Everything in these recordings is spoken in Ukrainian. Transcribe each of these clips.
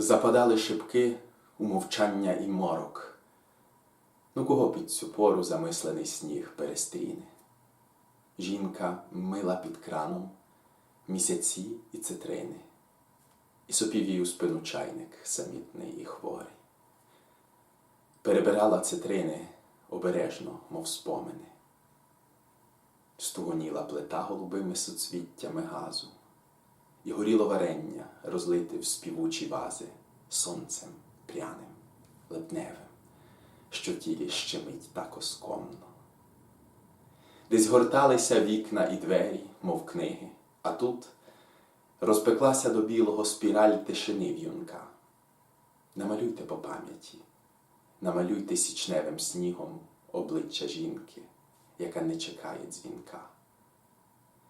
Западали шибки у мовчання і морок. Ну кого під цю пору замислений сніг перестріне? Жінка мила під краном, місяці і цитрини, і сопів їй у спину чайник самітний і хворий. Перебирала цитрини обережно, мов спомини. Стугоніла плита голубими суцвіттями газу, і горіло варення, розлите в співучі вази сонцем пряним, липневим, що тілі щемить так оскомно. Десь горталися вікна і двері, мов книги, а тут розпеклася до білого спіраль тишини в'юнка. Намалюйте по пам'яті, намалюйте січневим снігом обличчя жінки, яка не чекає дзвінка.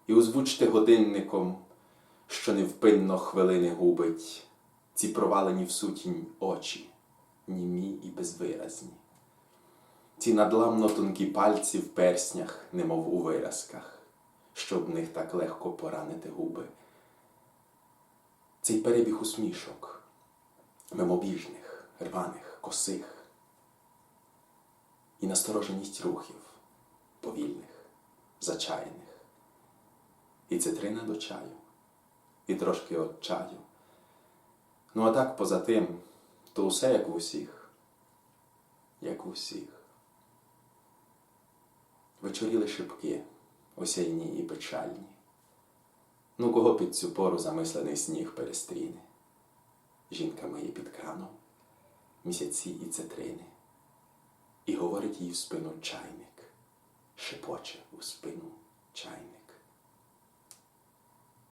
І озвучте годинником, що невпинно хвилини губить, ці провалені в сутінь очі, німі і безвиразні. Ці надламно тонкі пальці в перснях, немов у виразках, щоб них так легко поранити губи. Цей перебіг усмішок, мимобіжних, рваних, косих, і настороженість рухів, повільних, зачаяних, і цитрина до чаю, і трошки от чаю. Ну а так поза тим, то усе як в усіх, як в усіх. Вечоріли шибки, осяйні і печальні. Ну, кого під цю пору замислений сніг перестріне? Жінка миє під краном, місяці і цитрини, і говорить їй в спину чайник, шепоче у спину.